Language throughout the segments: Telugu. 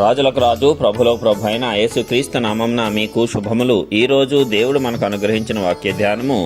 రాజులకు రాజు ప్రభులో ప్రభు అయిన యేసుక్రీస్తు నామంన మీకు శుభములు. ఈరోజు దేవుడు మనకు అనుగ్రహించిన వాక్య ధ్యానము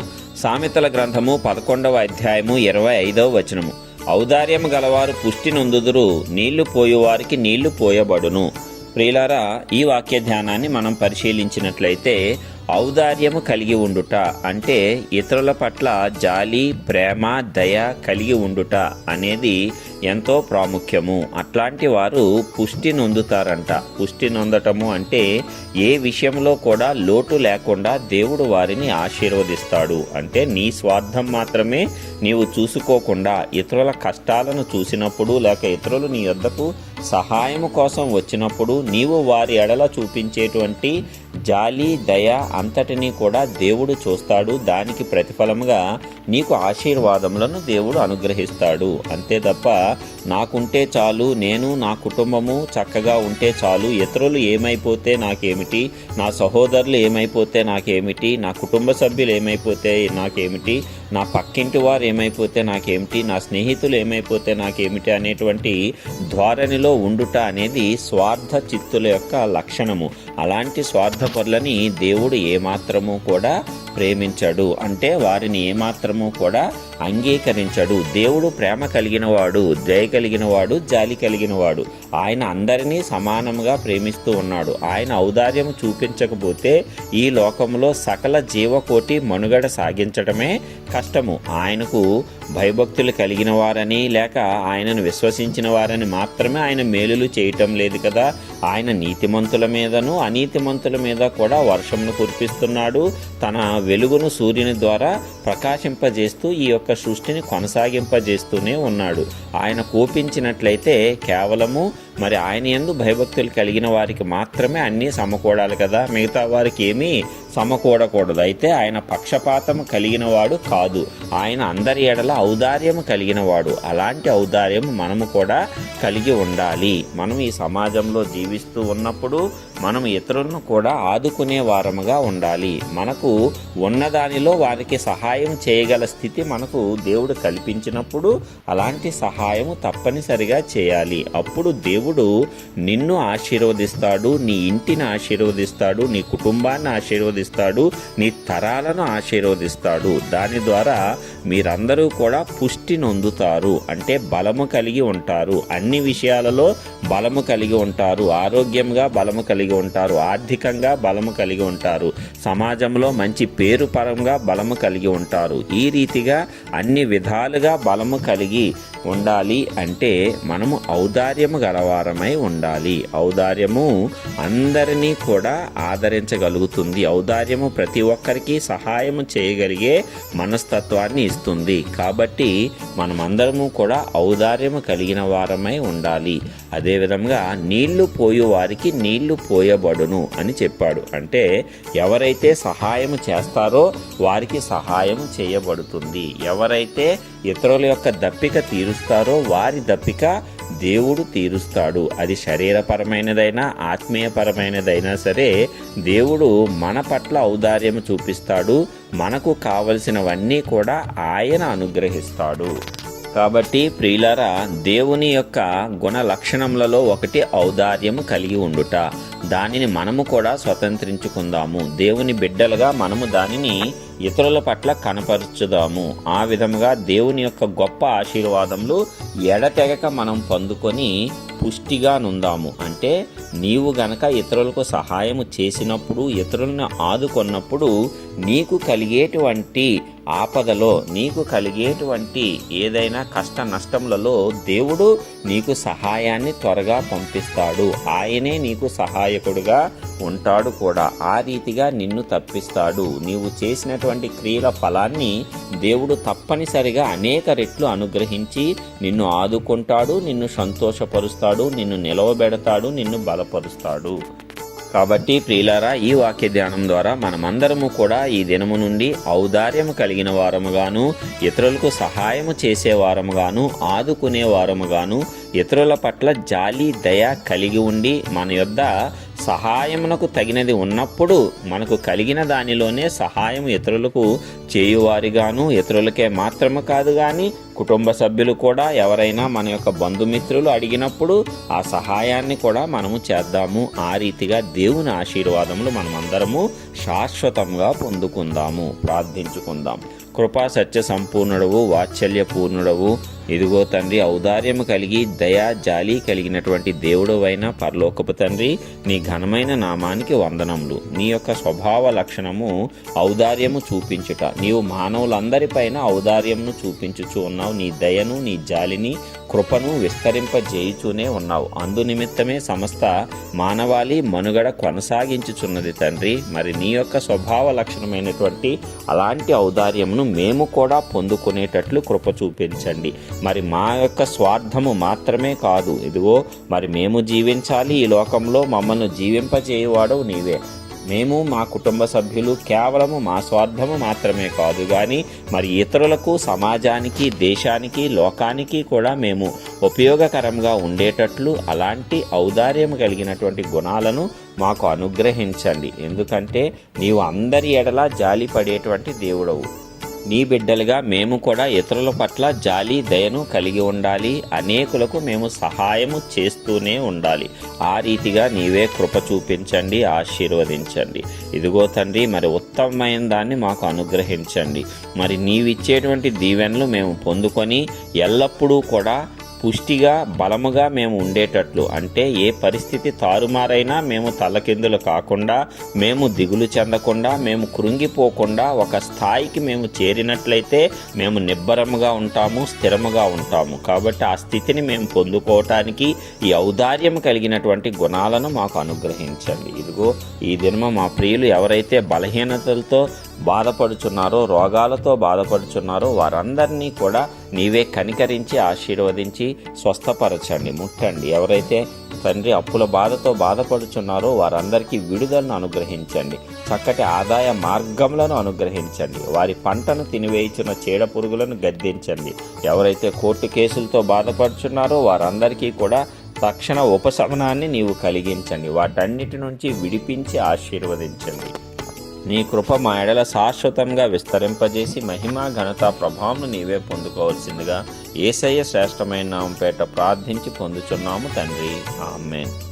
సామెతల గ్రంథము పదకొండవ అధ్యాయము ఇరవై ఐదవ వచనము. ఔదార్యము గలవారు పుష్టి నొందుదురు నీళ్ళు పోయేవారికి నీళ్ళు పోయబడును. ప్రియులారా ఈ వాక్య ధ్యానాన్ని మనం పరిశీలించినట్లయితే ఔదార్యము కలిగి ఉండుట అంటే ఇతరుల పట్ల జాలి ప్రేమ దయ కలిగి ఉండుట అనేది ఎంతో ప్రాముఖ్యము. అట్లాంటి వారు పుష్టి నొందుతారంట. పుష్టి నొందటము అంటే ఏ విషయంలో కూడా లోటు లేకుండా దేవుడు వారిని ఆశీర్వదిస్తాడు. అంటే నీ స్వార్థం మాత్రమే నీవు చూసుకోకుండా ఇతరుల కష్టాలను చూసినప్పుడు లేక ఇతరులు నీ వద్దకు సహాయం కోసం వచ్చినప్పుడు నీవు వారి ఎడల చూపించేటువంటి జాలి దయ అంతటినీ కూడా దేవుడు చూస్తాడు. దానికి ప్రతిఫలముగా నీకు ఆశీర్వాదములను దేవుడు అనుగ్రహిస్తాడు. అంతే తప్ప నాకుంటే చాలు నేను నా కుటుంబము చక్కగా ఉంటే చాలు ఇతరులు ఏమైపోతే నాకేమిటి నా సహోదరులు ఏమైపోతే నాకేమిటి నా కుటుంబ సభ్యులు ఏమైపోతే నాకేమిటి నా పక్కింటి వారు ఏమైపోతే నాకేమిటి? నా స్నేహితులు ఏమైపోతే నాకేమిటి? అనేటువంటి ధోరణిలో ఉండుట అనేది స్వార్థ చిత్తుల యొక్క లక్షణము. అలాంటి స్వార్థపరులని దేవుడు ఏమాత్రము కూడా ప్రేమించడు. అంటే వారిని ఏమాత్రము కూడా అంగీకరించడు. దేవుడు ప్రేమ కలిగిన వాడు దయ కలిగిన వాడు జాలి కలిగిన వాడు ఆయన అందరినీ సమానంగా ప్రేమిస్తూ ఉన్నాడు. ఆయన ఔదార్యం చూపించకపోతే ఈ లోకంలో సకల జీవకోటి మనుగడ సాగించడమే కష్టము. ఆయనకు భయభక్తులు కలిగిన వారని లేక ఆయనను విశ్వసించిన వారని మాత్రమే ఆయన మేలులు చేయటం లేదు కదా. ఆయన నీతిమంతుల మీదను అనీతిమంతుల మీద కూడా వర్షంను కురిపిస్తున్నాడు. తన వెలుగును సూర్యుని ద్వారా ప్రకాశింపజేస్తూ ఈ యొక్క సృష్టిని కొనసాగింపజేస్తూనే ఉన్నాడు. ఆయన కోపించినట్లయితే కేవలము మరి ఆయన ఎందు భయభక్తులు కలిగిన వారికి మాత్రమే అన్నీ సమకూడాలి కదా. మిగతా వారికి ఏమీ సమకూడకూడదు. అయితే ఆయన పక్షపాతం కలిగిన వాడు కాదు. ఆయన అందరి ఎడల ఔదార్యము కలిగిన వాడు. అలాంటి ఔదార్యం మనము కూడా కలిగి ఉండాలి. మనం ఈ సమాజంలో జీవిస్తూ ఉన్నప్పుడు మనం ఇతరులను కూడా ఆదుకునే వారముగా ఉండాలి. మనకు ఉన్నదానిలో వారికి సహాయం చేయగల స్థితి మనకు దేవుడు కల్పించినప్పుడు అలాంటి సహాయము తప్పనిసరిగా చేయాలి. అప్పుడు దేవుడు నిన్ను ఆశీర్వదిస్తాడు నీ ఇంటిని ఆశీర్వదిస్తాడు నీ కుటుంబాన్ని ఆశీర్వదిస్తాడు నీ తరాలను ఆశీర్వదిస్తాడు. దాని ద్వారా మీరందరూ కూడా పుష్టి నొందుతారు అంటే బలము కలిగి ఉంటారు. అన్ని విషయాలలో బలము కలిగి ఉంటారు. ఆరోగ్యంగా బలము కలిగి ఉంటారు ఆర్థికంగా బలము కలిగి ఉంటారు సమాజంలో మంచి పేరు పరంగా బలము కలిగి ఉంటారు. ఈ రీతిగా అన్ని విధాలుగా బలము కలిగి ఉండాలి అంటే మనము ఔదార్యము గలవారమై ఉండాలి. ఔదార్యము అందరినీ కూడా ఆదరించగలుగుతుంది. ఔదార్యము ప్రతి ఒక్కరికి సహాయము చేయగలిగే మనస్తత్వాన్ని ఇస్తుంది. కాబట్టి మనమందరము కూడా ఔదార్యము కలిగిన వారమై ఉండాలి. అదేవిధంగా నీళ్ళు పోయు వారికి నీళ్ళు పోయబడును అని చెప్పాడు. అంటే ఎవరైతే సహాయం చేస్తారో వారికి సహాయం చేయబడుతుంది. ఎవరైతే ఇతరుల యొక్క దప్పిక తీరుస్తారో వారి దప్పిక దేవుడు తీరుస్తాడు. అది శరీరపరమైనదైనా ఆత్మీయపరమైనదైనా సరే దేవుడు మన పట్ల ఔదార్యం చూపిస్తాడు. మనకు కావలసినవన్నీ కూడా ఆయన అనుగ్రహిస్తాడు. కాబట్టి ప్రియులారా దేవుని యొక్క గుణ లక్షణములలో ఒకటి ఔదార్యము కలిగి ఉండుట. దానిని మనము కూడా స్వతంత్రించుకుందాము. దేవుని బిడ్డలుగా మనము దానిని ఇతరుల పట్ల కనపరుచుదాము. ఆ విధముగా దేవుని యొక్క గొప్ప ఆశీర్వాదములు ఎడతెగక మనం పొందుకొని పుష్టిగా నుందాము. అంటే నీవు గనక ఇతరులకు సహాయము చేసినప్పుడు ఇతరులను ఆదుకున్నప్పుడు నీకు కలిగేటువంటి ఆపదలో నీకు కలిగేటువంటి ఏదైనా కష్ట నష్టములలో దేవుడు నీకు సహాయాన్ని త్వరగా పంపిస్తాడు. ఆయనే నీకు సహాయకుడుగా ఉంటాడు కూడా. ఆ రీతిగా నిన్ను తప్పిస్తాడు. నీవు చేసినటువంటి క్రియల ఫలాన్ని దేవుడు తప్పనిసరిగా అనేక రెట్లు అనుగ్రహించి నిన్ను ఆదుకుంటాడు నిన్ను సంతోషపరుస్తాడు నిన్ను నిలవబెడతాడు నిన్ను బలపరుస్తాడు. కాబట్టి ప్రియులారా ఈ వాక్య ధ్యానం ద్వారా మనమందరము కూడా ఈ దినము నుండి ఔదార్యము కలిగిన వారముగాను ఇతరులకు సహాయము చేసే వారముగాను ఆదుకునే వారముగాను ఇతరుల పట్ల జాలి దయ కలిగి ఉండి మన యొద్ద సహాయమునకు తగినది ఉన్నప్పుడు మనకు కలిగిన దానిలోనే సహాయం ఇతరులకు చేయువారిగాను ఇతరులకే మాత్రమే కాదు కానీ కుటుంబ సభ్యులు కూడా ఎవరైనా మన యొక్క బంధుమిత్రులు అడిగినప్పుడు ఆ సహాయాన్ని కూడా మనము చేద్దాము. ఆ రీతిగా దేవుని ఆశీర్వాదములు మనమందరము శాశ్వతంగా పొందుకుందాము ప్రార్థించుకుందాం. కృపా సత్య సంపూర్ణుడవు వాత్సల్య పూర్ణుడవు. ఇదిగో తండ్రి ఔదార్యము కలిగి దయా జాలి కలిగినటువంటి దేవుడవైన పరలోకపు తండ్రి నీ ఘనమైన నామానికి వందనములు. నీ యొక్క స్వభావ లక్షణము ఔదార్యము చూపించుట. నీవు మానవులందరిపైన ఔదార్యమును చూపించుచు ఉన్నావు. నీ దయను నీ జాలిని కృపను విస్తరింపజేయుచూనే ఉన్నావు. అందు నిమిత్తమే సమస్త మానవాళి మనుగడ కొనసాగించుచున్నది తండ్రి. మరి నీ యొక్క స్వభావ లక్షణమైనటువంటి అలాంటి ఔదార్యమును మేము కూడా పొందుకునేటట్లు కృప చూపించండి. మరి మా యొక్క స్వార్థము మాత్రమే కాదు. ఇదిగో మరి మేము జీవించాలి. ఈ లోకంలో మమ్మల్ని జీవింపజేయవాడు నీవే. మేము మా కుటుంబ సభ్యులు కేవలము మా స్వార్థము మాత్రమే కాదు కానీ మరి ఇతరులకు సమాజానికి దేశానికి లోకానికి కూడా మేము ఉపయోగకరంగా ఉండేటట్లు అలాంటి ఔదార్యం కలిగినటువంటి గుణాలను మాకు అనుగ్రహించండి. ఎందుకంటే నీవు అందరి ఎడలా జాలి పడేటువంటి దేవుడవు. నీ బిడ్డలుగా మేము కూడా ఇతరుల పట్ల జాలి దయను కలిగి ఉండాలి. అనేకులకు మేము సహాయము చేస్తూనే ఉండాలి. ఆ రీతిగా నీవే కృప చూపించండి ఆశీర్వదించండి. ఇదిగో తండ్రి మరి ఉత్తమమైన దాన్ని మాకు అనుగ్రహించండి. మరి నీవిచ్చేటువంటి దీవెనలు మేము పొందుకొని ఎల్లప్పుడూ కూడా పుష్టిగా బలముగా మేము ఉండేటట్లు. అంటే ఏ పరిస్థితి తారుమారైనా మేము తలకిందులు కాకుండా మేము దిగులు చెందకుండా మేము కృంగిపోకుండా ఒక స్థాయికి మేము చేరినట్లయితే మేము నిబ్బరముగా ఉంటాము స్థిరముగా ఉంటాము. కాబట్టి ఆ స్థితిని మేము పొందుకోవటానికి ఈ ఔదార్యం కలిగినటువంటి గుణాలను మాకు అనుగ్రహించండి. ఇదిగో ఈ దినమ మా ప్రియులు ఎవరైతే బలహీనతలతో బాధపడుచున్నారో రోగాలతో బాధపడుచున్నారో వారందరినీ కూడా నీవే కనికరించి ఆశీర్వదించి స్వస్థపరచండి ముట్టండి. ఎవరైతే తండ్రి అప్పుల బాధతో బాధపడుచున్నారో వారందరికీ విడుదలను అనుగ్రహించండి. చక్కటి ఆదాయ మార్గములను అనుగ్రహించండి. వారి పంటను తినివేయించిన చీడ పురుగులను గద్దించండి. ఎవరైతే కోర్టు కేసులతో బాధపడుచున్నారో వారందరికీ కూడా తక్షణ ఉపశమనాన్ని నీవు కలిగించండి. వాటన్నిటి నుంచి విడిపించి ఆశీర్వదించండి. నీ కృప మా ఎడల శాశ్వతంగా విస్తరింపజేసి మహిమ ఘనత ప్రభావం నీవే పొందుకోవాల్సిందిగా ఏసయ్య శ్రేష్టమైన నామం పేట ప్రార్థించి పొందుచున్నాము తండ్రి. ఆమెన్.